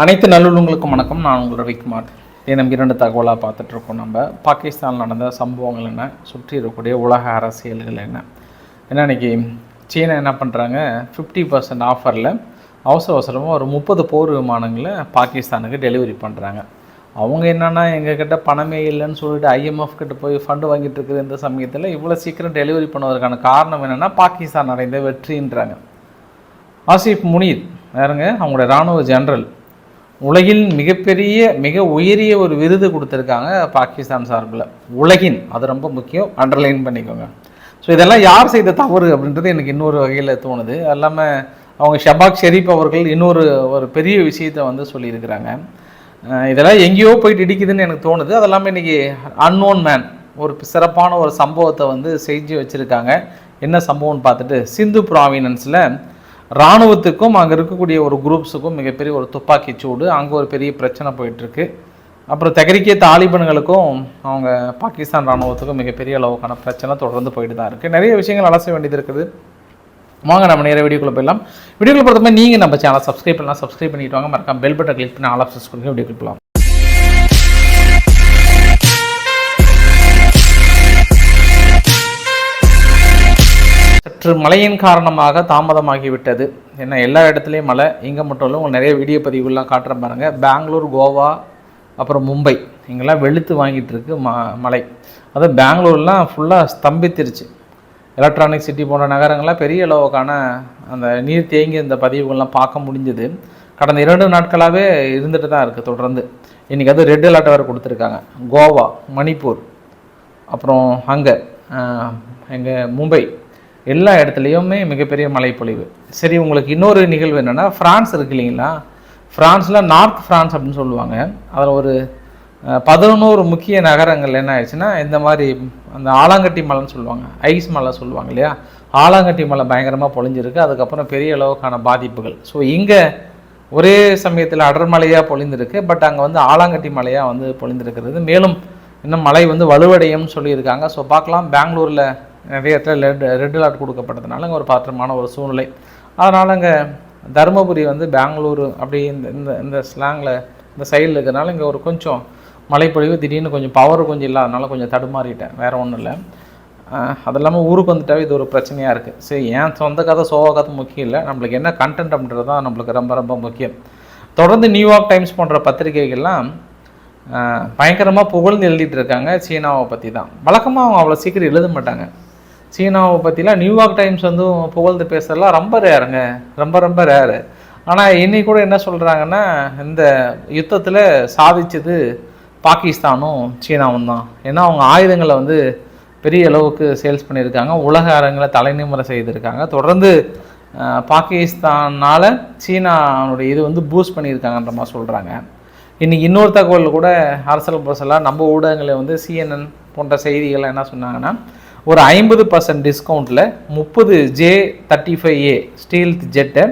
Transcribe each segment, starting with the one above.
அனைத்து நல்லுள்ளங்களுக்கும் வணக்கம். நான் உங்கள் ரவிக்குமார். தினம் இரண்டு தகவலாக பார்த்துட்ருக்கோம் நம்ம. பாகிஸ்தானில் நடந்த சம்பவங்கள் என்ன? சுற்றி இருக்கக்கூடிய உலக அரசியல்கள் என்ன? ஏன்னா இன்றைக்கி சீனா என்ன பண்ணுறாங்க ஃபிஃப்டி பர்சன்ட் ஆஃபரில் அவசர அவசரமாக ஒரு முப்பது போர் விமானங்களை பாகிஸ்தானுக்கு டெலிவரி பண்ணுறாங்க அவங்க என்னென்னா எங்ககிட்ட பணமே இல்லைன்னு சொல்லிட்டு ஐஎம்எஃப் கிட்ட போய் ஃபண்டு வாங்கிட்டு இருக்கிற இந்த சமயத்தில் இவ்வளோ சீக்கிரம் டெலிவரி பண்ணுவதற்கான காரணம் என்னென்னா பாகிஸ்தான் அடைந்த வெற்றின்றாங்க. ஆசிஃப் முனீர் யாருங்க? அவங்களோட இராணுவ ஜெனரல் உலகில் மிகப்பெரிய மிக உயரிய ஒரு விருது கொடுத்துருக்காங்க பாகிஸ்தான் சார்பில். உலகின் அது ரொம்ப முக்கியம். அண்டர்லைன் பண்ணிக்கோங்க. ஸோ இதெல்லாம் யார் செய்த தவறு அப்படின்றது எனக்கு இன்னொரு வகையில் தோணுது. இல்லாமல் அவங்க ஷபாக் ஷெரீப் அவர்கள் இன்னொரு ஒரு பெரிய விஷயத்தை வந்து சொல்லியிருக்கிறாங்க. இதெல்லாம் எங்கேயோ போயிட்டு இடிக்குதுன்னு எனக்கு தோணுது. அதெல்லாமே இன்றைக்கி அன்னோன் மேன் ஒரு சிறப்பான ஒரு சம்பவத்தை வந்து செஞ்சு வச்சுருக்காங்க. என்ன சம்பவம்னு பார்த்துட்டு சிந்து ப்ராவினன்ஸில் இராணுவத்துக்கும் அங்கே இருக்கக்கூடிய ஒரு குரூப்ஸுக்கும் மிகப்பெரிய ஒரு துப்பாக்கி சூடு. அங்கே ஒரு பெரிய பிரச்சனை போயிட்டுருக்கு. அப்புறம் தகரிக்கிய தாலிபன்களுக்கும் அவங்க பாகிஸ்தான் இராணுவத்துக்கும் மிகப்பெரிய அளவுக்கான பிரச்சனை தொடர்ந்து போயிட்டு தான் இருக்குது நிறைய விஷயங்கள் அலச வேண்டியது இருக்குது. வாங்க நம்ம நேர வீடியோக்குள்ள போயிடலாம். வீடியோக்குள்ள பொறுத்த நீங்கள் நம்ம சேனல் சப்ஸ்கிரைப் பண்ணலாம். சப்ஸ்கிரைப் பண்ணிட்டு வாங்க. மறக்காம பெல் பட்டன் கிளிக் பண்ணி ஆல் ஆப்ஷன்ஸ் கொடுங்க. வீடியோ போகலாம் சற்று மழையின் காரணமாக தாமதமாகிவிட்டது. ஏன்னா எல்லா இடத்துலையும் மழை இங்கே மட்டும் இல்லை உங்களுக்கு நிறைய வீடியோ பதிவுகள்லாம் காட்டுற பாருங்கள் பெங்களூர் கோவா அப்புறம் மும்பை இங்கெல்லாம் வெளுத்து வாங்கிட்டு இருக்கு ம மழை. அதுவும் பெங்களூர்லாம் ஃபுல்லாக ஸ்தம்பித்திருச்சு. எலக்ட்ரானிக் சிட்டி போன்ற நகரங்கள்லாம் பெரிய அளவுக்கான அந்த நீர் தேங்கி இந்த பதிவுகள்லாம் பார்க்க முடிஞ்சது. கடந்த இரண்டு நாட்களாகவே இருந்துட்டு தான் இருக்குது தொடர்ந்து. இன்றைக்கி அது ரெட் அலர்ட் வேறு கொடுத்துருக்காங்க. கோவா மணிப்பூர் அப்புறம் அங்கே எங்கள் மும்பை எல்லா இடத்துலையுமே மிகப்பெரிய மழைப்பொழிவு. சரி உங்களுக்கு இன்னொரு நிகழ்வு என்னென்னா ஃப்ரான்ஸ் இருக்கு இல்லைங்களா? ஃப்ரான்ஸில் நார்த் ஃப்ரான்ஸ் அப்படின்னு சொல்லுவாங்க. அதில் ஒரு பதினோரு முக்கிய நகரங்கள் என்ன ஆயிடுச்சுன்னா இந்த மாதிரி அந்த ஆலாங்கட்டி மலைன்னு சொல்லுவாங்க. ஐஸ் மலை சொல்லுவாங்க இல்லையா? ஆலாங்கட்டி மலை பயங்கரமாக பொழிஞ்சிருக்கு. அதுக்கப்புறம் பெரிய அளவுக்கான பாதிப்புகள். ஸோ இங்கே ஒரே சமயத்தில் அடர்மலையாக பொழிந்திருக்கு. பட் அங்கே வந்து ஆலாங்கட்டி மலையாக வந்து பொழிந்திருக்கிறது. மேலும் இன்னும் மழை வந்து வலுவடையும்னு சொல்லியிருக்காங்க. ஸோ பார்க்கலாம். பெங்களூரில் நிறைய இடத்துல ரெட் ரெட் அலர்ட் கொடுக்கப்பட்டதுனால அங்கே ஒரு பாத்திரமான ஒரு சூழ்நிலை. அதனால் அங்கே தருமபுரி வந்து பெங்களூரு அப்படி இந்த இந்த இந்த ஸ்லாங்கில் இந்த சைடில் இருக்கிறனால இங்கே ஒரு கொஞ்சம் மழைப்பொழிவு திடீர்னு கொஞ்சம் பவர் கொஞ்சம் இல்லாதனால கொஞ்சம் தடுமாறிட்டேன். வேறு ஒன்றும் இல்லை. அது இல்லாமல் ஊருக்கு வந்துட்டாவே இது ஒரு பிரச்சனையாக இருக்குது சரி ஏன் சொந்த கதை சோக கதை முக்கியம் இல்லை. நம்மளுக்கு என்ன கண்டென்ட் அப்படின்றது தான் நம்மளுக்கு ரொம்ப ரொம்ப முக்கியம். தொடர்ந்து நியூயார்க் டைம்ஸ் போன்ற பத்திரிகைகள்லாம் பயங்கரமாக புகழ்ந்து எழுதிட்டு இருக்காங்க சீனாவை பற்றி தான் வழக்கமாக அவங்க அவ்வளோ சீக்கிரம் எழுத மாட்டாங்க. சீனாவை பற்றிலாம் நியூயார்க் டைம்ஸ் வந்து புகழ்ந்து பேசுறதுலாம் ரொம்ப ரேருங்க ரொம்ப ரொம்ப ரேரு ஆனால் இன்னைக்கு கூட என்ன சொல்கிறாங்கன்னா இந்த யுத்தத்தில் சாதிச்சது பாகிஸ்தானும் சீனாவும் தான். ஏன்னா அவங்க ஆயுதங்களை வந்து பெரிய அளவுக்கு சேல்ஸ் பண்ணியிருக்காங்க. உலக அரங்கில் தலைநிமுறை செய்திருக்காங்க. தொடர்ந்து பாகிஸ்தானால் சீனானுடைய இது வந்து பூஸ்ட் பண்ணியிருக்காங்கன்ற மாதிரி சொல்கிறாங்க இன்றைக்கி இன்னொரு தகவல் கூட அரசல் புரசலாக நம்ம ஊடகங்களில் வந்து சிஎன்என் போன்ற செய்திகள் என்ன சொன்னாங்கன்னா ஒரு ஐம்பது பர்சன்ட் டிஸ்கவுண்ட்டில் முப்பது J thirty five A steel ஜெட்டை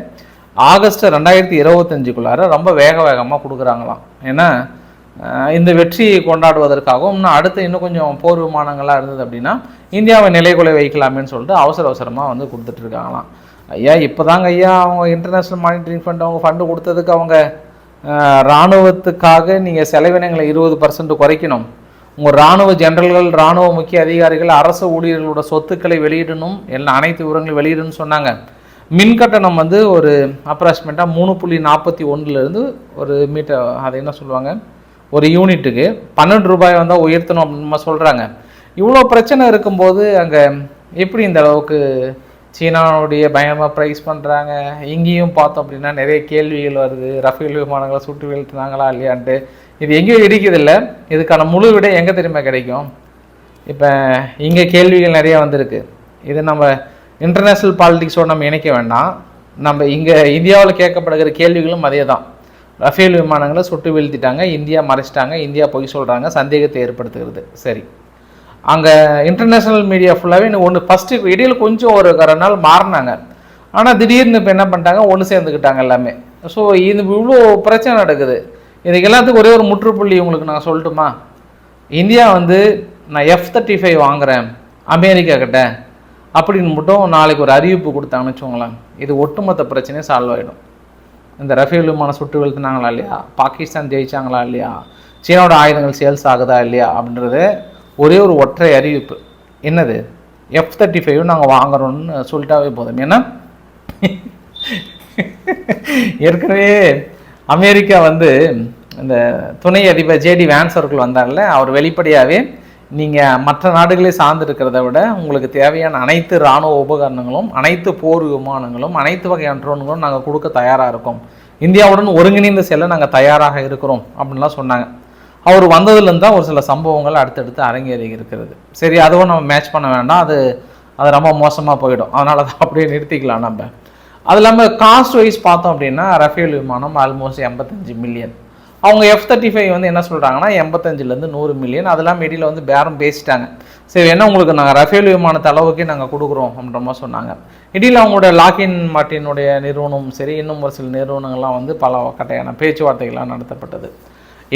August ரெண்டாயிரத்தி இருபத்தஞ்சுக்குள்ளார ரொம்ப வேக வேகமாக கொடுக்குறாங்களாம். ஏன்னா இந்த வெற்றியை கொண்டாடுவதற்காகவும் இன்னும் அடுத்து இன்னும் கொஞ்சம் போர் விமானங்களாக இருந்தது அப்படின்னா இந்தியாவை நிலைக்குலை வைக்கலாமேன்னு சொல்லிட்டு அவசர அவசரமாக வந்து கொடுத்துட்ருக்காங்களாம் ஐயா ஐயா இப்போதாங்க ஐயா அவங்க இன்டர்நேஷ்னல் மானிட்டரிங் ஃபண்ட் அவங்க ஃபண்டு கொடுத்ததுக்கு அவங்க இராணுவத்துக்காக நீங்கள் செலவினங்களை இருபது பர்சன்ட் குறைக்கணும். உங்கள் இராணுவ ஜெனரல்கள் இராணுவ முக்கிய அதிகாரிகள் அரசு ஊழியர்களோட சொத்துக்களை வெளியிடணும் எல்லாம் அனைத்து விவரங்களும் வெளியிடணும்னு சொன்னாங்க. மின் கட்டணம் வந்து ஒரு அப்ராக்சிமேட்டாக மூணு புள்ளி நாற்பத்தி ஒன்றுலேருந்து ஒரு மீட்டர் அதை என்ன சொல்லுவாங்க? ஒரு யூனிட்டுக்கு பன்னெண்டு ரூபாய் வந்தால் உயர்த்தணும் அப்படின்னு சொல்கிறாங்க இவ்வளோ பிரச்சனை இருக்கும்போது அங்கே எப்படி இந்த அளவுக்கு சீனாவுடைய பயங்கரமாக ப்ரைஸ் பண்ணுறாங்க இங்கேயும் பார்த்தோம் அப்படின்னா நிறைய கேள்விகள் வருது. ரஃபேல் விமானங்களை சுட்டு வீழ்த்துனாங்களா இல்லையான்ட்டு. இது எங்கேயும் இடிக்கிறதில்ல இதுக்கான முழு விடை எங்கே தெரியுமா கிடைக்கும்? இப்போ இங்கே கேள்விகள் நிறைய வந்திருக்கு. இது நம்ம இன்டர்நேஷ்னல் பாலிட்டிக்ஸோடு நம்ம இணைக்க வேண்டாம். நம்ம இங்கே இந்தியாவில் கேட்கப்படுகிற கேள்விகளும் அதே தான் ரஃபேல் விமானங்களை சுட்டு வீழ்த்திட்டாங்க இந்தியா மறைச்சிட்டாங்க இந்தியா பொய் சொல்கிறாங்க சந்தேகத்தை ஏற்படுத்துகிறது. சரி. அங்கே இன்டர்நேஷ்னல் மீடியா ஃபுல்லாகவே இன்னும் ஒன்று ஃபஸ்ட்டு இடையில கொஞ்சம் ஒரு ரெண்டு நாள் மாறினாங்க. ஆனால் திடீர்னு இப்போ என்ன பண்ணிட்டாங்க? ஒன்று சேர்ந்துக்கிட்டாங்க எல்லாமே. ஸோ இது இவ்வளோ பிரச்சனை நடக்குது. இதுக்கு எல்லாத்துக்கும் ஒரே ஒரு முற்றுப்புள்ளி உங்களுக்கு நான் சொல்லட்டுமா? இந்தியா வந்து நான் எஃப் தேர்ட்டி ஃபைவ் வாங்குறேன் அமெரிக்கா கிட்ட. அப்படின்னு மட்டும் நாளைக்கு ஒரு அறிவிப்பு கொடுத்தாங்கன்னு வச்சுக்கோங்களேன் இது ஒட்டுமொத்த பிரச்சனையும் சால்வ் ஆகிடும் இந்த ரஃபேல் விமான சுட்டு வீழ்த்தினாங்களா இல்லையா? பாகிஸ்தான் ஜெயிச்சாங்களா இல்லையா? சீனாவோட ஆயுதங்கள் சேல்ஸ் ஆகுதா இல்லையா? அப்படின்றது ஒரே ஒரு ஒற்றை அறிவிப்பு. என்னது? எஃப் தேர்ட்டி ஃபைவ் நாங்கள் வாங்குறோம்னு சொல்லிட்டாவே போதும். ஏன்னா? ஏற்கனவே அமெரிக்கா வந்து இந்த துணை அதிபர் ஜேடி வேன்ஸ் அவர்கள் வந்தார்ல அவர் வெளிப்படையாகவே நீங்கள் மற்ற நாடுகளை சார்ந்து இருக்கிறத விட உங்களுக்கு தேவையான அனைத்து இராணுவ உபகரணங்களும் அனைத்து போர் விமானங்களும் அனைத்து வகையான ட்ரோன்களும் நாங்கள் கொடுக்க தயாராக இருக்கோம். இந்தியாவுடன் ஒருங்கிணைந்து செல்ல நாங்கள் தயாராக இருக்கிறோம் அப்படின்லாம் சொன்னாங்க. அவர் வந்ததுலேருந்து தான் ஒரு சில சம்பவங்கள் அடுத்தடுத்து அரங்கேறி இருக்கிறது. சரி அதுவும் நம்ம மேட்ச் பண்ண வேண்டாம் அது அது ரொம்ப மோசமாக போயிடும். அதனால தான் அப்படியே நிறுத்திக்கலாம் நம்ம. அது இல்லாமல் காஸ்ட் வைஸ் பார்த்தோம் அப்படின்னா ரஃபேல் விமானம் ஆல்மோஸ்ட் எண்பத்தஞ்சு மில்லியன் அவங்க எஃப் தேர்ட்டி ஃபைவ் வந்து என்ன சொல்கிறாங்கன்னா எண்பத்தஞ்சிலேருந்து நூறு மில்லியன் அதெல்லாம் இடையில வந்து பேரம் பேசிட்டாங்க. சரி என்ன உங்களுக்கு நாங்கள் ரஃபேல் விமானத்தை அளவுக்கே நாங்கள் கொடுக்குறோம் அப்படின்ற மாதிரி சொன்னாங்க. இடையில அவங்களோட லாக்கின் மார்ட்டினுடைய நிறுவனமும் சரி இன்னும் ஒரு சில நிறுவனங்கள்லாம் வந்து பல கட்டையான பேச்சுவார்த்தைகள்லாம் நடத்தப்பட்டது.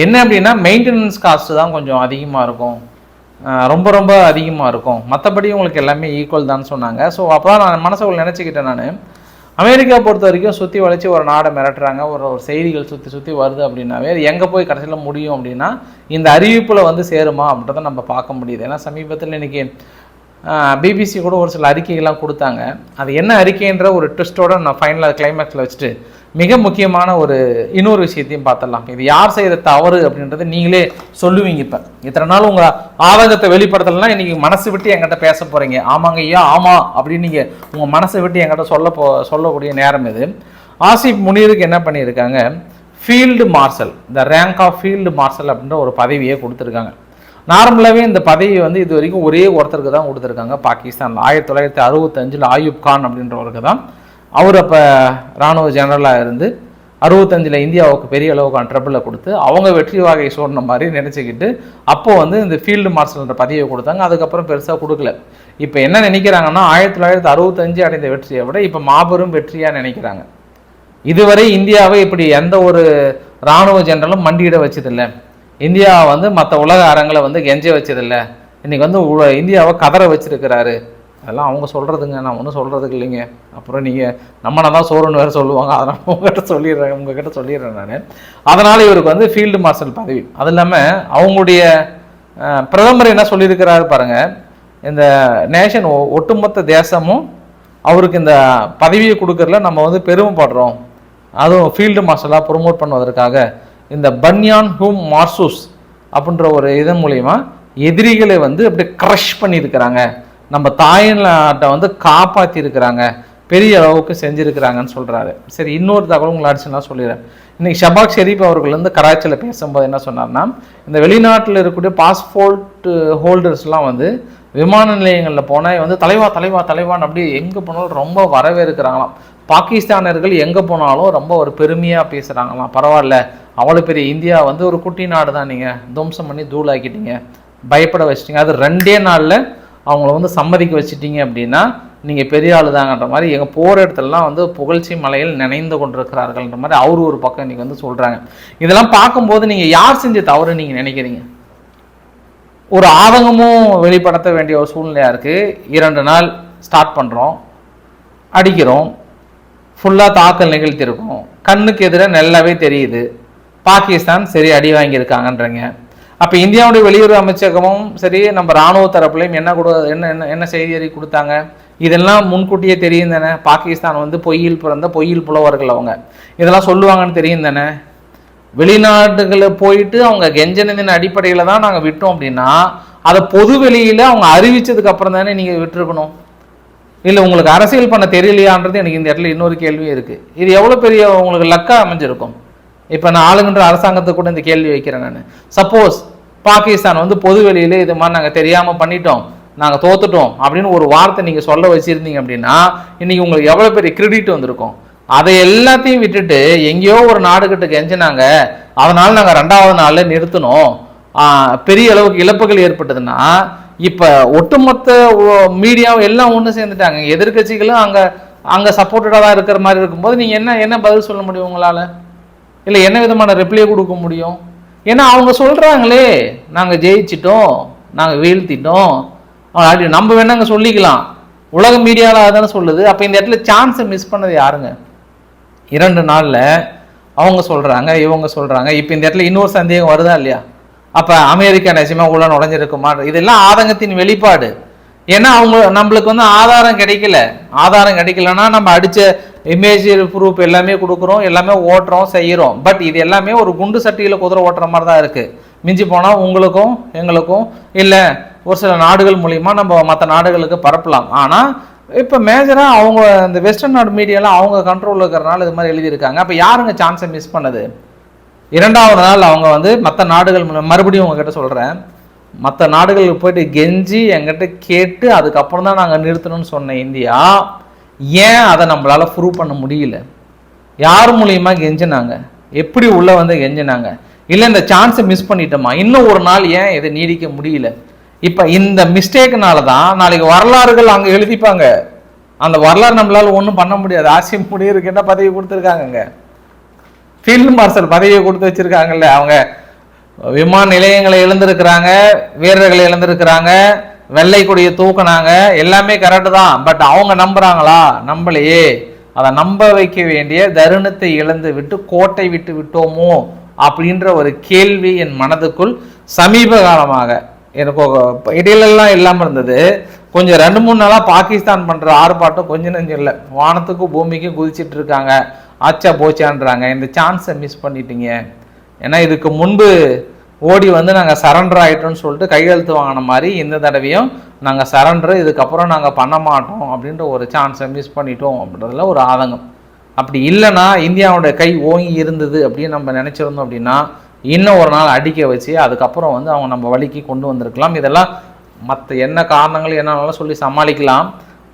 என்ன அப்படின்னா மெயின்டெனன்ஸ் காஸ்ட்டு தான் கொஞ்சம் அதிகமாக இருக்கும். ரொம்ப ரொம்ப அதிகமாக இருக்கும். மற்றபடி உங்களுக்கு எல்லாமே ஈக்குவல் தான் சொன்னாங்க. ஸோ அப்போ தான் நான் மனசுக்குள்ள நினச்சிக்கிட்டேன் நான். அமெரிக்கா பொறுத்த வரைக்கும் சுற்றி வளைச்சி ஒரு நாடை மிரட்டுறாங்க. ஒரு ஒரு செய்திகள் சுற்றி சுற்றி வருது அப்படின்னாவே அது எங்கே போய் கடைசியில் முடியும் அப்படின்னா இந்த அறிவிப்பில் வந்து சேருமா அப்படின்றத நம்ம பார்க்க முடியுது. ஏன்னா சமீபத்தில் இன்னைக்கு பிபிசி கூட ஒரு சில அறிக்கைகள்லாம் கொடுத்தாங்க. அது என்ன அறிக்கைன்ற ஒரு ட்விஸ்டோட நான் ஃபைனலாக கிளைமேக்ஸில் வச்சுட்டு மிக முக்கியமான ஒரு இன்னொரு விஷயத்தையும் பார்த்துடலாம். இது யார் செய்த தவறு அப்படின்றத நீங்களே சொல்லுவீங்க இப்போ. இத்தனை நாள் உங்கள் ஆதங்கத்தை வெளிப்படுத்தலைன்னா இன்னைக்கு மனசு விட்டு என்கிட்ட பேச போகிறீங்க ஆமாங்க ஐயா ஆமாம் அப்படின்னு நீங்கள் உங்கள் மனசை விட்டு என்கிட்ட சொல்ல போ சொல்லக்கூடிய நேரம் இது. ஆசிப் முனீருக்கு என்ன பண்ணியிருக்காங்க? ஃபீல்டு மார்ஷல் இந்த ரேங்க் ஆஃப் ஃபீல்டு மார்ஷல் அப்படின்ற ஒரு பதவியை கொடுத்துருக்காங்க. நார்மலாகவே இந்த பதவி வந்து இது வரைக்கும் ஒரே ஒருத்தருக்கு தான் கொடுத்துருக்காங்க. பாகிஸ்தானில் ஆயிரத்தி தொள்ளாயிரத்தி அறுபத்தஞ்சில் ஆயூப் கான் அப்படின்றவருக்கு தான். அவர் அப்போ இராணுவ ஜெனரலாக இருந்து அறுபத்தஞ்சில் இந்தியாவுக்கு பெரிய அளவுக்கான ட்ரபிளை கொடுத்து அவங்க வெற்றி வாகை சோடின மாதிரி நினச்சிக்கிட்டு அப்போ வந்து இந்த ஃபீல்டு மார்ஷல்ன்ற பதவியை கொடுத்தாங்க. அதுக்கப்புறம் பெருசாக கொடுக்கல. இப்போ என்ன நினைக்கிறாங்கன்னா ஆயிரத்தி தொள்ளாயிரத்தி அறுபத்தஞ்சு அடைந்த வெற்றியை விட இப்போ மாபெரும் வெற்றியாக நினைக்கிறாங்க. இதுவரை இந்தியாவை இப்படி எந்த ஒரு இராணுவ ஜெனரலும் மண்டியிட வச்சதில்லை. இந்தியாவை வந்து மற்ற உலக அரங்களை வந்து கெஞ்ச வச்சதில்லை. இன்றைக்கி வந்து உ- இந்தியாவை கதற வச்சிருக்கிறாரு. அதெல்லாம் அவங்க சொல்கிறதுங்க நான் ஒன்றும் சொல்கிறதுக்கு இல்லைங்க. அப்புறம் நீங்கள் நம்மளை தான் சோறுன்னு வேறு சொல்லுவாங்க. அதனால் உங்ககிட்ட சொல்லிடுறேன். உங்ககிட்ட சொல்லிடுறேன் நான். அதனால் இவருக்கு வந்து ஃபீல்டு மார்ஷல் பதவி. அது இல்லாமல் அவங்களுடைய பிரதமர் என்ன சொல்லியிருக்கிறாரு பாருங்கள் இந்த நேஷன் ஒட்டுமொத்த தேசமும் அவருக்கு இந்த பதவியை கொடுக்கறதுல நம்ம வந்து பெருமைப்படுறோம். அதுவும் ஃபீல்டு மார்ஷலாக ப்ரொமோட் பண்ணுவதற்காக. இந்த பன்யான் ஹூம் மார்சூஸ் அப்படின்ற ஒரு இதன் மூலயமா எதிரிகளை வந்து அப்படியே க்ரஷ் பண்ணியிருக்கிறாங்க. நம்ம தாய்நாட்டை வந்து காப்பாற்றிருக்கிறாங்க பெரிய அளவுக்கு செஞ்சுருக்கிறாங்கன்னு சொல்கிறாரு சரி இன்னொரு தகவல் உங்களை அடிச்சுலாம் சொல்லிடுறேன். இன்னைக்கு ஷபாக் ஷெரீப் அவர்கள் வந்து கராச்சியில் பேசும்போது என்ன சொன்னார்னா இந்த வெளிநாட்டில் இருக்கக்கூடிய பாஸ்போர்ட் ஹோல்டர்ஸ்லாம் வந்து விமான நிலையங்களில் போனால் வந்து தலைவா தலைவா தலைவான்னு அப்படி எங்கே போனாலும் ரொம்ப வரவேற்கிறாங்களாம். பாகிஸ்தானர்கள் எங்கே போனாலும் ரொம்ப ஒரு பெருமையாக பேசுகிறாங்களாம் பரவாயில்ல அவ்வளோ பெரிய இந்தியா வந்து ஒரு குட்டி நாடு தான் நீங்கள் துவம்சம் பண்ணி தூளாக்கிட்டீங்க பயப்பட வச்சிட்டீங்க. அது ரெண்டே நாளில் அவங்கள வந்து சம்மதிக்க வச்சிட்டீங்க அப்படின்னா நீங்கள் பெரிய ஆள் தாங்கன்ற மாதிரி எங்கள் போகிற இடத்துலலாம் வந்து புகழ்ச்சி மலையில் நினைந்து கொண்டிருக்கிறார்கள்ன்ற மாதிரி அவர் ஒரு பக்கம் இன்றைக்கி வந்து சொல்கிறாங்க இதெல்லாம் பார்க்கும்போது நீங்கள் யார் செஞ்ச தவறு நீங்கள் நினைக்கிறீங்க? ஒரு ஆதங்கமும் வெளிப்படுத்த வேண்டிய ஒரு சூழ்நிலையாக இருக்குது இரண்டு நாள் ஸ்டார்ட் பண்ணுறோம் அடிக்கிறோம் ஃபுல்லாக தாக்கல் நிகழ்த்தியிருக்கோம். கண்ணுக்கு எதிராக நல்லாவே தெரியுது. பாகிஸ்தான் சரி அடி வாங்கியிருக்காங்கன்றங்க. அப்போ இந்தியாவுடைய வெளியுறவு அமைச்சகமும் சரி நம்ம இராணுவ தரப்புலையும் என்ன கொடு என்ன என்ன என்ன செய்தி அறிக்கை கொடுத்தாங்க? இதெல்லாம் முன்கூட்டியே தெரியும் தானே? பாகிஸ்தான் வந்து பொய்யில் பிறந்த பொய்யில் புலவர்கள் அவங்க. இதெல்லாம் சொல்லுவாங்கன்னு தெரியும் தானே? வெளிநாட்டுகளில் போயிட்டு அவங்க கெஞ்சனதின் அடிப்படையில் தான் நாங்கள் விட்டோம் அப்படின்னா அதை பொது வெளியில் அவங்க அறிவிச்சதுக்கு அப்புறம் தானே நீங்கள் விட்டுருக்கணும்? இல்லை உங்களுக்கு அரசியல் பண்ண தெரியலையான்றது எனக்கு இந்த இடத்துல இன்னொரு கேள்வி இருக்குது இது எவ்வளோ பெரிய உங்களுக்கு லக்காக அமைஞ்சிருக்கும்? இப்போ நான் ஆளுங்கன்ற அரசாங்கத்துக்கு கூட இந்த கேள்வி வைக்கிறேன் நான். சப்போஸ் பாகிஸ்தான் வந்து பொது வெளியிலே இது மாதிரி நாங்கள் தெரியாமல் பண்ணிட்டோம் நாங்கள் தோத்துட்டோம் அப்படின்னு ஒரு வார்த்தை நீங்கள் சொல்ல வச்சுருந்தீங்க அப்படின்னா இன்னைக்கு உங்களுக்கு எவ்வளோ பெரிய கிரெடிட் வந்திருக்கும்? அதை எல்லாத்தையும் விட்டுட்டு எங்கேயோ ஒரு நாடுகிட்ட கெஞ்சினாங்க. அதனால் நாங்கள் ரெண்டாவது நாளில் நிறுத்தினோம். பெரிய அளவுக்கு இழப்புகள் ஏற்பட்டதுன்னா இப்போ ஒட்டுமொத்த மீடியாவும் எல்லாம் ஒன்று சேர்ந்துட்டாங்க. எதிர்க்கட்சிகளும் அங்கே அங்கே சப்போர்ட்டடாக தான் இருக்கிற மாதிரி இருக்கும்போது நீங்கள் என்ன என்ன பதில் சொல்ல முடியும் உங்களால்? இல்லை என்ன விதமான ரிப்ளை கொடுக்க முடியும்? ஏன்னா அவங்க சொல்கிறாங்களே நாங்கள் ஜெயிச்சிட்டோம் நாங்கள் வீழ்த்திட்டோம். அப்படி நம்ம வேணாங்க சொல்லிக்கலாம். உலக மீடியாவில் அதானே சொல்லுது. அப்போ இந்த இடத்துல சான்ஸை மிஸ் பண்ணது யாருங்க? இரண்டு நாளில் அவங்க சொல்கிறாங்க இவங்க சொல்கிறாங்க இப்போ இந்த இடத்துல இன்னொரு சந்தேகம் வருதா இல்லையா? அப்போ அமெரிக்கா நிஜமா உள்ள நுழைஞ்சிருக்குமா இதெல்லாம் ஆதங்கத்தின் வெளிப்பாடு. ஏன்னா அவங்க நம்மளுக்கு வந்து ஆதாரம் கிடைக்கல. ஆதாரம் கிடைக்கலன்னா நம்ம அடித்த இமேஜ் ப்ரூஃப் எல்லாமே கொடுக்குறோம் எல்லாமே ஓட்டுறோம் செய்கிறோம் பட் இது எல்லாமே ஒரு குண்டு சட்டியில் குதிரை ஓட்டுற மாதிரி தான் இருக்குது மிஞ்சி போனால் உங்களுக்கும் எங்களுக்கும் இல்லை ஒரு சில நாடுகள் மூலிமா நம்ம மற்ற நாடுகளுக்கு பரப்பலாம். ஆனால் இப்போ மேஜராக அவங்க இந்த வெஸ்டர்ன் நாடு மீடியாலாம் அவங்க கண்ட்ரோலில் இருக்கிறனால இது மாதிரி எழுதியிருக்காங்க. அப்போ யாருங்க சான்ஸை மிஸ் பண்ணது? இரண்டாவது நாள் அவங்க வந்து மற்ற நாடுகள் மூலம் மறுபடியும் உங்ககிட்ட சொல்கிறேன் மற்ற நாடுகளுக்கு போயிட்டு கெஞ்சி எங்கிட்ட கேட்டு அதுக்கப்புறம் தான் நாங்கள் நிறுத்தணும்னு சொன்ன இந்தியா ஏன் அதை நம்மளால் ப்ரூவ் பண்ண முடியல? யார் மூலியமா கெஞ்சினாங்க? எப்படி உள்ளே வந்து கெஞ்சினாங்க? இல்லை இந்த சான்ஸை மிஸ் பண்ணிட்டோமா? இன்னும் ஒரு நாள் ஏன் இதை நீடிக்க முடியல? இப்போ இந்த மிஸ்டேக்னால தான் நாளைக்கு வரலாறுகள் அங்கே எழுதிப்பாங்க. அந்த வரலாறு நம்மளால் ஒன்றும் பண்ண முடியாது. ஆசிய முடியிருக்கு என்ன பதவி கொடுத்துருக்காங்கங்க? ஃபீல்டு மார்ஷல் பதவியை கொடுத்து வச்சுருக்காங்கல்ல அவங்க. விமான நிலையங்களை இழந்திருக்கிறாங்க வீரர்களை இழந்திருக்கிறாங்க. வெள்ளை கொடியை தூக்குனாங்க. எல்லாமே கரெக்டு தான். பட் அவங்க நம்புறாங்களா? நம்பலையே. அதை நம்ப வைக்க வேண்டிய தருணத்தை இழந்து விட்டு கோட்டை விட்டு விட்டோமோ? அப்படின்ற ஒரு கேள்வி என் மனதுக்குள் சமீப காலமாக எனக்கு இடையிலெல்லாம் இல்லாமல் இருந்தது. கொஞ்சம் ரெண்டு மூணு நாளாக பாகிஸ்தான் பண்ணுற ஆர்ப்பாட்டம் கொஞ்சம் நெஞ்சம் இல்லை. வானத்துக்கும் பூமிக்கும் குதிச்சிட்டு இருக்காங்க. ஆச்சா போச்சான்றாங்க. இந்த சான்ஸை மிஸ் பண்ணிட்டீங்க. ஏன்னா இதுக்கு முன்பு ஓடி வந்து நாங்கள் சரண்டர் ஆகிட்டோம்னு சொல்லிட்டு கையெழுத்து வாங்கின மாதிரி இந்த தடவையும் நாங்கள் சரண்டர் இதுக்கப்புறம் நாங்கள் பண்ண மாட்டோம் அப்படின்ற ஒரு சான்ஸை மிஸ் பண்ணிட்டோம் அப்படின்றதுல ஒரு ஆதங்கம். அப்படி இல்லைன்னா இந்தியாவோட கை ஓங்கி இருந்தது அப்படின்னு நம்ம நினச்சிருந்தோம் அப்படின்னா இன்னும் ஒரு நாள் அடிக்க வச்சு அதுக்கப்புறம் வந்து அவங்க நம்ம வழிக்கு கொண்டு வந்திருக்கலாம். இதெல்லாம் மற்ற என்ன காரணங்கள் என்னன்னாலும் சொல்லி சமாளிக்கலாம்.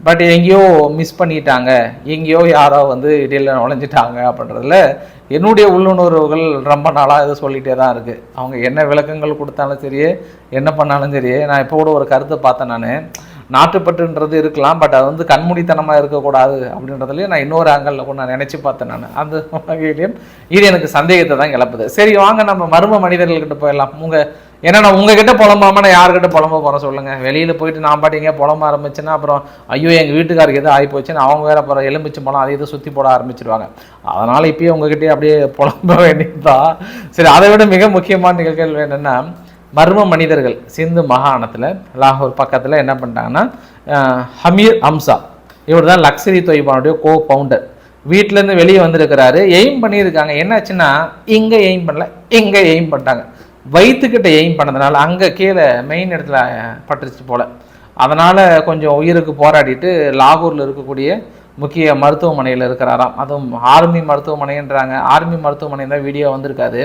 பட் எங்கேயோ மிஸ் பண்ணிட்டாங்க. எங்கேயோ யாரோ வந்து இடையில நுழைஞ்சிட்டாங்க அப்படின்றதுல என்னுடைய உள்ளுணர்வுகள் ரொம்ப நாளாக இதை சொல்லிகிட்டே தான் இருக்குது அவங்க என்ன விளக்கங்கள் கொடுத்தாலும் சரி என்ன பண்ணாலும் சரி நான் இப்போ கூட ஒரு கருத்தை பார்த்தேன் நான். நாட்டுப்பற்றுன்றது இருக்கலாம் பட் அது வந்து கண்மூடித்தனமாக இருக்கக்கூடாது அப்படின்றதுலேயும் நான் இன்னொரு ஆங்கிளில் கூட நான் நினச்சி பார்த்தேன் நான். அந்த வகையிலையும் இது எனக்கு சந்தேகத்தை தான் கிளப்புது. சரி வாங்க நம்ம மர்ம மனிதர்கள்கிட்ட போயிடலாம். உங்கள் ஏன்னா நான் உங்ககிட்ட புலம்பாம நான் யார்கிட்ட புலம்ப போகிறேன் சொல்லுங்கள் வெளியில் போயிட்டு நான் பாட்டு எங்கேயா புலம்ப ஆரம்பிச்சுன்னா அப்புறம் ஐயோ எங்கள் வீட்டுக்காருக்கு எதுவும் ஆகி போச்சுன்னு அவங்க வேற அப்புறம் எலும்பிச்சு பழம் அதை இதை சுற்றி போட ஆரம்பிச்சிருவாங்க. அதனால் இப்பயே உங்ககிட்டயே அப்படியே புலம்ப வேண்டியதுதான். சரி அதை விட மிக முக்கியமான நிகழ்வுகள் என்னென்னா மர்ம மனிதர்கள் சிந்து மாகாணத்தில் லாகூர் பக்கத்தில் என்ன பண்ணிட்டாங்கன்னா ஹமீர் அம்சா இவர் தான் லக்ஸரி தொய்பானுடைய கோ பவுண்டர் வீட்டிலேருந்து வெளியே வந்திருக்கிறாரு. எய்ம் பண்ணியிருக்காங்க. என்னாச்சுன்னா இங்கே எய்ம் பண்ணல இங்கே எய்ம் பண்ணிட்டாங்க. வயிற்றுக்கிட்ட எய்ம் பண்ணதுனால அங்கே கீழே மெயின் இடத்துல பட்டுருச்சு போல். அதனால் கொஞ்சம் உயிருக்கு போராடிட்டு லாகூரில் இருக்கக்கூடிய முக்கிய மருத்துவமனையில் இருக்கிறாராம். அதுவும் ஆர்மி மருத்துவமனைன்றாங்க. ஆர்மி மருத்துவமனை தான் வீடியோ வந்திருக்காது.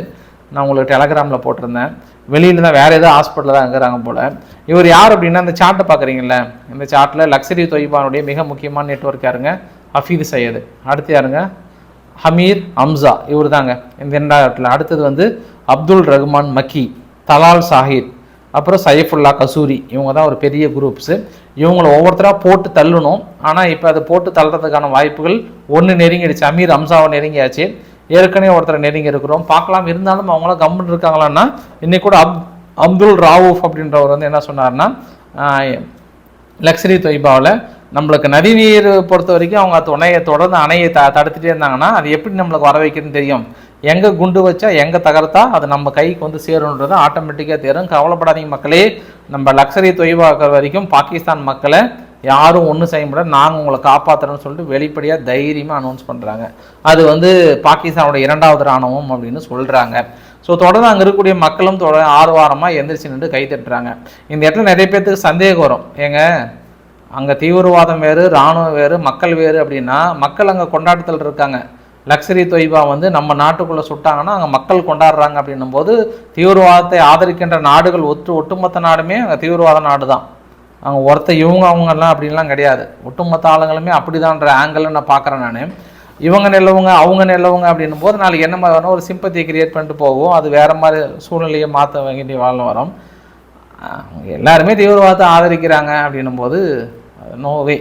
நான் உங்களுக்கு டெலகிராமில் போட்டிருந்தேன். வெளியில் தான் வேறு ஏதோ ஹாஸ்பிட்டலில் தான் இருக்கிறாங்க போல். இவர் யார் அப்படின்னா இந்த சார்ட்டை பார்க்குறீங்கள இந்த சார்ட்டில் லக்ஸரி தொய்பானுடைய மிக முக்கியமான நெட்ஒர்க் யாருங்க? ஹஃபீது சையது. அடுத்து யாருங்க? ஹமீர் அம்சா இவர் தாங்க இந்த இரண்டாயிரத்தில் அடுத்தது வந்து அப்துல் ரஹ்மான் மக்கி தலால் சாஹிர் அப்புறம் சைஃபுல்லா கசூரி. இவங்க தான் ஒரு பெரிய குரூப்ஸு இவங்களை ஒவ்வொருத்தராக போட்டு தள்ளணும். ஆனால் இப்போ அதை போட்டு தள்ளுறதுக்கான வாய்ப்புகள் ஒன்று நெருங்கிடுச்சு. அமீர் அம்சாவை நெருங்கியாச்சு. ஏற்கனவே ஒருத்தரை நெருங்கி இருக்கிறோம். பார்க்கலாம். இருந்தாலும் அவங்களாம் கம்முன்னு இருக்காங்களான்னா இன்னைக்கு கூட அப் அப்துல் ராவூஃப் அப்படின்றவர் வந்து என்ன சொன்னார்னா லக்ஸரி தொய்பாவில் நம்மளுக்கு நதி நீர் பொறுத்த வரைக்கும் அவங்க துணையை தொடர்ந்து அணையை த தடுத்துட்டே இருந்தாங்கன்னா அது எப்படி நம்மளுக்கு வர வைக்கிறதுன்னு தெரியும். எங்கே குண்டு வச்சா எங்கே தகர்த்தா அது நம்ம கைக்கு வந்து சேரும்ன்றது ஆட்டோமேட்டிக்காக தெரியும். கவலைப்படாதீங்க மக்களே. நம்ம லக்ஸரி தொய்வாக்குற வரைக்கும் பாகிஸ்தான் மக்களை யாரும் ஒன்றும் செய்ய முடியாது. நாங்கள் உங்களை காப்பாற்றுறோம்னு சொல்லிட்டு வெளிப்படையாக தைரியமாக அனௌன்ஸ் பண்ணுறாங்க அது வந்து பாகிஸ்தானோட இரண்டாவது ராணுவம் அப்படின்னு சொல்கிறாங்க ஸோ தொடர்ந்து அங்கே இருக்கக்கூடிய மக்களும் தொடர் வாரமாக எந்திரிச்சு நின்று கை தட்டுறாங்க. இந்த இடத்துல நிறைய பேர்த்துக்கு சந்தேகம் வரும். ஏங்க அங்கே தீவிரவாதம் வேறு இராணுவம் வேறு மக்கள் வேறு அப்படின்னா மக்கள் அங்கே கொண்டாட்டத்தில் இருக்காங்க. லக்ஸரி தொய்பா வந்து நம்ம நாட்டுக்குள்ளே சுட்டாங்கன்னா அங்கே மக்கள் கொண்டாடுறாங்க அப்படின்னும் போது தீவிரவாதத்தை ஆதரிக்கின்ற நாடுகள் ஒட்டு ஒட்டுமொத்த நாடுமே அங்கே தீவிரவாத நாடு தான் அங்கே ஒருத்த இவங்க அவங்கெல்லாம் அப்படின்லாம் கிடையாது. ஒட்டுமொத்த ஆளுங்களுமே அப்படிதான்ற ஆங்கிள் நான் பார்க்குறேன் நான். இவங்க நிலவுங்க அவங்க நிலவுங்க அப்படின்னும் போது நாளைக்கு என்ன மாதிரி ஒரு சிம்பத்தியை கிரியேட் பண்ணிட்டு போகும். அது வேறு மாதிரி சூழ்நிலையை மாற்ற வேண்டிய வாழ்ந்து வரும். எல்லாருமே தீவிரவாதத்தை ஆதரிக்கிறாங்க அப்படின்னும் போது நோவே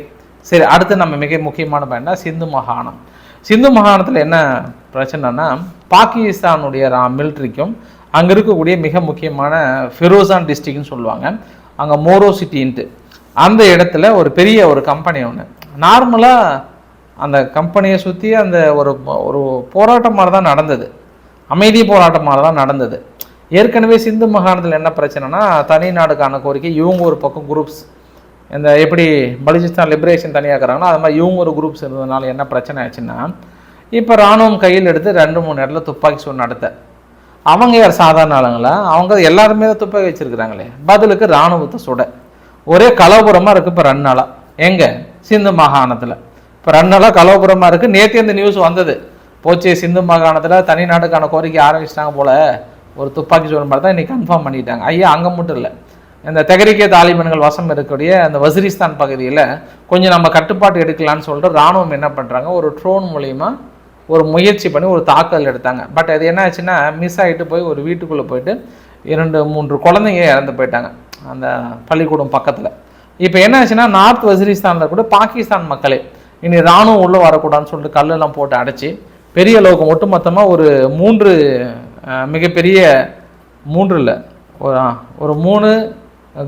சரி அடுத்து நம்ம மிக முக்கியமான பயன்னா சிந்து மாகாணம். சிந்து மாகாணத்தில் என்ன பிரச்சனைனா பாகிஸ்தானுடைய மிலிட்ரிக்கும் அங்கே இருக்கக்கூடிய மிக முக்கியமான ஃபெரோசான் டிஸ்ட்ரிக்ட்னு சொல்லுவாங்க. அங்கே மோரோ சிட்டின்ட்டு அந்த இடத்துல ஒரு பெரிய ஒரு கம்பெனி ஒன்று நார்மலாக அந்த கம்பெனியை சுற்றி அந்த ஒரு ஒரு போராட்டம் மாதிரி தான் நடந்தது. அமைதி போராட்டம் மாதிரி தான் நடந்தது. ஏற்கனவே சிந்து மாகாணத்தில் என்ன பிரச்சனைனா தனி நாடுக்கான கோரிக்கை இவங்க ஒரு பக்கம் குரூப்ஸ் இந்த எப்படி பலுச்சிஸ்தான் லிபரேஷன் தனியாக்குறாங்களோ அது மாதிரி இவங்க ஒரு குரூப்ஸ் இருந்ததுனால என்ன பிரச்சனை ஆச்சுன்னா இப்போ ராணுவம் கையில் எடுத்து ரெண்டு மூணு இடத்துல துப்பாக்கி சூடு நடத்த. அவங்க யார்? சாதாரண ஆளுங்களா? அவங்க எல்லாருமே துப்பாக்கி வச்சிருக்கிறாங்களே. பதிலுக்கு ராணுவத்தை சுட. ஒரே கலவரமாக இருக்குது இப்போ ரெண்டு நாளாக எங்கே? சிந்து மாகாணத்தில். இப்போ ரெண்டு நாளாக கலவரமாக இருக்குது நேற்று இந்த நியூஸ் வந்தது. போச்சு சிந்து மாகாணத்தில் தனி நாட்டுக்கான கோரிக்கை ஆரம்பிச்சிட்டாங்க போல. ஒரு துப்பாக்கி சூடு மாதிரி தான் இன்னைக்கு கன்ஃபார்ம் பண்ணிட்டாங்க. ஐயா அங்கே மட்டும் இல்லை. இந்த தெகரிக்கே தாலிபன்கள் வசம் இருக்கக்கூடிய அந்த வசிரிஸ்தான் பகுதியில் கொஞ்சம் நம்ம கட்டுப்பாட்டு எடுக்கலாம்னு சொல்லிட்டு ராணுவம் என்ன பண்ணுறாங்க ஒரு ட்ரோன் மூலிமா ஒரு முயற்சி பண்ணி ஒரு தாக்குதல் எடுத்தாங்க. பட் அது என்ன ஆச்சுன்னா மிஸ் ஆகிட்டு போய் ஒரு வீட்டுக்குள்ளே போயிட்டு இரண்டு மூன்று குழந்தைங்க இறந்து போயிட்டாங்க. அந்த பள்ளிக்கூடம் பக்கத்தில். இப்போ என்ன ஆச்சுன்னா நார்த் வசிரிஸ்தானில் கூட பாகிஸ்தான் மக்களே இனி ராணுவம் உள்ளே வரக்கூடாதுன்னு சொல்லிட்டு கல்லெல்லாம் போட்டு அடைச்சி பெரிய அளவுக்கு ஒட்டுமொத்தமாக ஒரு மூன்று மிகப்பெரிய மூன்று இல்லை. ஒரு ஒரு மூணு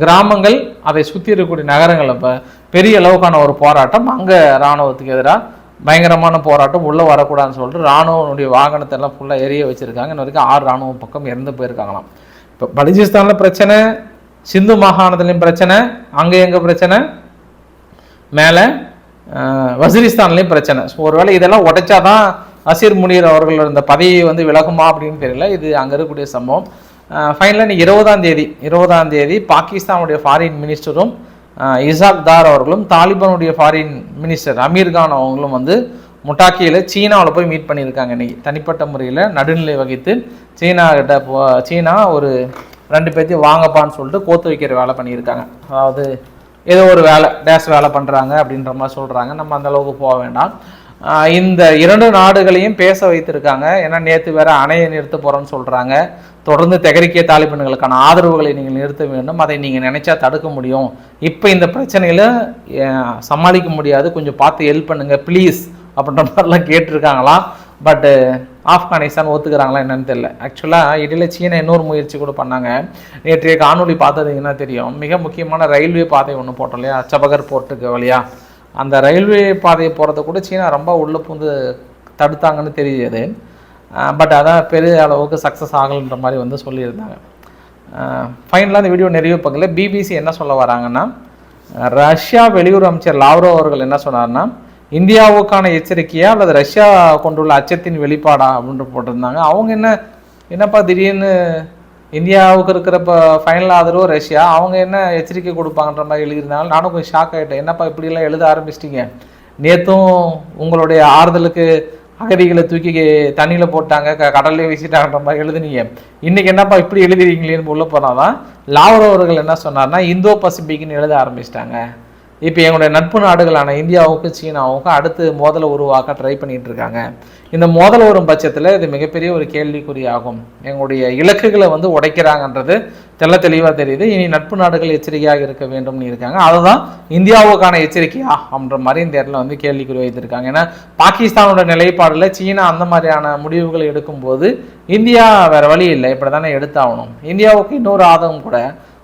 கிராமங்கள் அதை சுற்றி இருக்கக்கூடிய நகரங்கள். இப்போ பெரிய அளவுக்கான ஒரு போராட்டம். அங்கே இராணுவத்துக்கு எதிராக பயங்கரமான போராட்டம். உள்ளே வரக்கூடாதுன்னு சொல்லிட்டு இராணுவனுடைய வாகனத்தை எல்லாம் ஃபுல்லாக எரிய வச்சுருக்காங்க. இன்ன வரைக்கும் ஆறு இராணுவ பக்கம் இறந்து போயிருக்காங்களாம். இப்போ பலுச்சிஸ்தானில் பிரச்சனை சிந்து மாகாணத்துலேயும் பிரச்சனை அங்கே எங்கே பிரச்சனை? மேலே வசிரிஸ்தான்லேயும் பிரச்சனை. ஸோ ஒருவேளை இதெல்லாம் உடைச்சாதான் அசீர் முனீர் அவர்கள் இருந்த பதவி வந்து விலகுமா அப்படின்னு தெரியல. இது அங்கே இருக்கக்கூடிய சம்பவம். ஃபைனலாக இன்னைக்கு இருபதாம் தேதி இருபதாம் தேதி பாகிஸ்தானுடைய ஃபாரின் மினிஸ்டரும் இசாக் தார் அவர்களும் தாலிபானுடைய ஃபாரின் மினிஸ்டர் அமீர் கான் அவங்களும் வந்து முட்டாக்கியில் சீனாவில் போய் மீட் பண்ணியிருக்காங்க இன்றைக்கி தனிப்பட்ட முறையில் நடுநிலை வகித்து சீனா கிட்ட போ சீனா ஒரு ரெண்டு பேர்த்தையும் வாங்கப்பான்னு சொல்லிட்டு கோத்து வைக்கிற வேலை பண்ணியிருக்காங்க. அதாவது ஏதோ ஒரு வேலை டேஸ் வேலை பண்ணுறாங்க அப்படின்ற மாதிரி சொல்கிறாங்க நம்ம அந்த அளவுக்கு போக வேண்டாம். இந்த இரண்டு நாடுகளையும் பேச வைத்திருக்காங்க. ஏன்னா நேற்று வேற அணையை நிறுத்த போகிறோன்னு சொல்கிறாங்க தொடர்ந்து தெகரிக்கிய தாலிபன்களுக்கான ஆதரவுகளை நீங்கள் நிறுத்த வேண்டும். அதை நீங்கள் நினைச்சா தடுக்க முடியும். இப்போ இந்த பிரச்சனையில் சமாளிக்க முடியாது. கொஞ்சம் பார்த்து ஹெல்ப் பண்ணுங்க ப்ளீஸ் அப்படின்ற மாதிரிலாம் கேட்டிருக்காங்களாம் பட்டு ஆப்கானிஸ்தான் ஒத்துக்கிறாங்களா என்னன்னு தெரியல. ஆக்சுவலாக இடையில சீனா இன்னொரு முயற்சி கூட பண்ணாங்க. நேற்றைய காணொளி பார்த்ததுங்கன்னா தெரியும்? மிக முக்கியமான ரயில்வே பாதை ஒன்று போட்டோம் இல்லையா? சபகர் போர்ட்டுக்கு வழியா. அந்த ரயில்வே பாதையை போகிறத கூட சீனா ரொம்ப உள்ள பூந்து தடுத்தாங்கன்னு தெரியுது. பட் அதான் பெரிய அளவுக்கு சக்ஸஸ் ஆகலைன்ற மாதிரி வந்து சொல்லியிருந்தாங்க. ஃபைனலாக அந்த வீடியோ நிறைவு பக்கத்தில் பிபிசி என்ன சொல்ல வராங்கன்னா ரஷ்யா வெளியுறவு அமைச்சர் லாவ்ரோ அவர்கள் என்ன சொன்னார்னா இந்தியாவுக்கான எச்சரிக்கையா அல்லது ரஷ்யா கொண்டுள்ள அச்சத்தின் வெளிப்பாடா அப்படின்ட்டு போட்டிருந்தாங்க. அவங்க என்ன என்னப்பா திடீர்னு இந்தியாவுக்கு இருக்கிற இப்போ ஃபைனல் ஆதரவு ரஷ்யா அவங்க என்ன எச்சரிக்கை கொடுப்பாங்கன்ற மாதிரி எழுதினாலும் நானும் கொஞ்சம் ஷாக் ஆகிட்டேன் என்னப்பா இப்படிலாம் எழுத ஆரம்பிச்சிட்டிங்க? நேற்றும் உங்களுடைய ஆறுதலுக்கு அகதிகளை தூக்கி தண்ணியில் போட்டாங்க க கடல்லே வீசிட்டாங்கன்ற மாதிரி எழுதுனீங்க. இன்றைக்கி என்னப்பா இப்படி எழுதுறீங்களேன்னு உள்ளே போனால் தான் லாவரோ அவர்கள் என்ன சொன்னார்னா இந்தோ பசிபிக்னு எழுத ஆரம்பிச்சிட்டாங்க. இப்போ எங்களுடைய நட்பு நாடுகளான இந்தியாவுக்கும் சீனாவுக்கும் அடுத்து மோதலை உருவாக்க ட்ரை பண்ணிட்டு இருக்காங்க. இந்த மோதல் வரும் பட்சத்தில் இது மிகப்பெரிய ஒரு கேள்விக்குறியாகும். எங்களுடைய இலக்குகளை வந்து உடைக்கிறாங்கன்றது தெல்ல தெளிவாக தெரியுது. இனி நட்பு நாடுகள் எச்சரிக்கையாக இருக்க வேண்டும்னு இருக்காங்க. அதுதான் இந்தியாவுக்கான எச்சரிக்கையா அப்படின்ற மாதிரி இந்த இடத்துல வந்து கேள்விக்குறி வைத்திருக்காங்க. ஏன்னா பாகிஸ்தானோட நிலைப்பாடில் சீனா அந்த மாதிரியான முடிவுகளை எடுக்கும்போது இந்தியா வேற வழி இல்லை. இப்படி தானே எடுத்தாகணும். இந்தியாவுக்கு இன்னொரு ஆதகம் கூட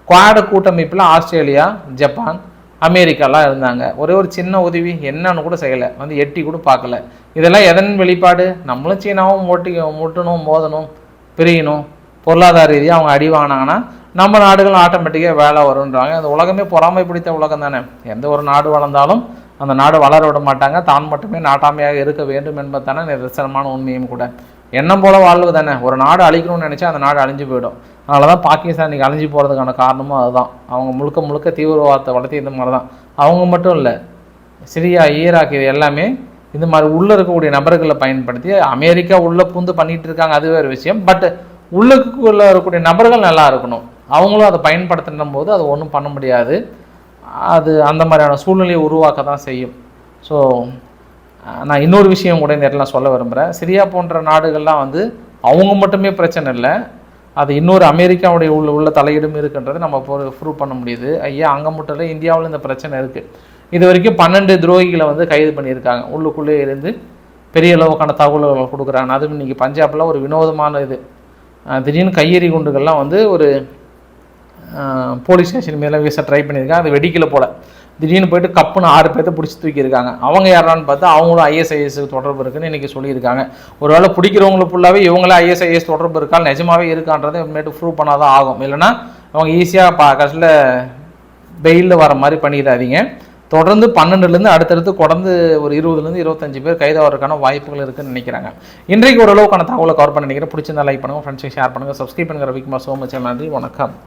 குவாடு கூட்டமைப்பில் ஆஸ்திரேலியா ஜப்பான் அமெரிக்காலாம் இருந்தாங்க. ஒரே ஒரு சின்ன உதவி என்னன்னு கூட செய்யலை. வந்து எட்டி கூட பார்க்கல. இதெல்லாம் எதன் வெளிப்பாடு? நம்மளும் சீனாவும் ஓட்டி முட்டணும் மோதணும் பிரியணும். பொருளாதார ரீதியாக அவங்க அடி வாங்கினாங்கன்னா நம்ம நாடுகளும் ஆட்டோமேட்டிக்காக வேலை வருன்றாங்க அந்த உலகமே பொறாமை பிடித்த உலகம் தானே. எந்த ஒரு நாடு வளர்ந்தாலும் அந்த நாடு வளர விட மாட்டாங்க. தான் மட்டுமே நாட்டாமையாக இருக்க வேண்டும் என்பது தானே நிதர்சனமான உண்மையும் கூட. எண்ணம் போல வாழ்வு தானே. ஒரு நாடு அழிக்கணும்னு நினச்சா அந்த நாடு அழிஞ்சு போயிடும். அதனால தான் பாகிஸ்தான் இன்னைக்கு அழிஞ்சு போகிறதுக்கான காரணமும் அதுதான். அவங்க முழுக்க முழுக்க தீவிரவாதத்தை வளர்த்தி இந்த மாதிரி தான். அவங்க மட்டும் இல்லை சிரியா ஈராக் இது எல்லாமே இந்த மாதிரி உள்ளே இருக்கக்கூடிய நபர்களை பயன்படுத்தி அமெரிக்கா உள்ளே பூந்து பண்ணிகிட்டு இருக்காங்க அது ஒரு விஷயம். பட் உள்ளுக்குள்ளே இருக்கக்கூடிய நபர்கள் நல்லா இருக்கணும். அவங்களும் அதை பயன்படுத்தின போது அது ஒன்றும் பண்ண முடியாது. அது அந்த மாதிரியான சூழ்நிலையை உருவாக்க தான் செய்யும். ஸோ நான் இன்னொரு விஷயம் கூட இந்த இடத்துல சொல்ல விரும்புகிறேன் சிரியா போன்ற நாடுகள்லாம் வந்து அவங்க மட்டுமே பிரச்சனை இல்லை. அது இன்னொரு அமெரிக்காவுடைய உள்ள உள்ள தலையீடும் இருக்குன்றது நம்ம ப்ரூவ் பண்ண முடியுது. ஐயா அங்கே மட்டும் இல்லை இந்தியாவில் இந்த பிரச்சனை இருக்குது இது வரைக்கும் பன்னெண்டு துரோகிகளை வந்து கைது பண்ணியிருக்காங்க. உள்ளுக்குள்ளே இருந்து பெரிய அளவுக்கான தகவல்களை கொடுக்குறாங்க. அதுவும் இன்றைக்கி பஞ்சாபில் ஒரு வினோதமான இது. திடீர்னு கையெறி குண்டுகள்லாம் வந்து ஒரு போலீஸ் ஸ்டேஷன் மேலே வீச ட்ரை பண்ணியிருக்காங்க. அது வெடிக்கல போல. திடீர்னு போயிட்டு கப்புன்னு ஆறு பேர்த்த பிடிச்சி தூக்கியிருக்காங்க. அவங்க யாரான்னு பார்த்தா அவங்களும் ஐஎஸ்ஐஎஸ் தொடர்பு இருக்குன்னு இன்றைக்கி சொல்லியிருக்காங்க. ஒருவேளை பிடிக்கிறவங்களுக்கு ஃபுல்லாகவே இவங்களே ஐஎஸ்ஐஎஸ் தொடர்பு இருக்கா நிஜமாவே இருக்கான்றதை இனிமேட்டு ப்ரூவ் பண்ணாதான் ஆகும். இல்லைன்னா அவங்க ஈஸியாக பா கடைசியில் வெயிலில் வர மாதிரி பண்ணிடாதீங்க. தொடர்ந்து பன்னெண்டுலேருந்து அடுத்தடுத்து தொடர்ந்து ஒரு இருபதுலேருந்து இருபத்தஞ்சு பேர் கைதாகிறதுக்கான வாய்ப்புகள் இருக்குன்னு நினைக்கிறாங்க. இன்றைக்கு ஓரளவுக்கான தகவலை கவர் பண்ண நினைக்கிறேன். பிடிச்சிருந்தா லைக் பண்ணுங்கள் ஃப்ரெண்ட்ஸுக்கு ஷேர் பண்ணுங்கள் சப்ஸ்கிரைப் பண்ணுற விக்மா சோ மச் நன்றி வணக்கம்.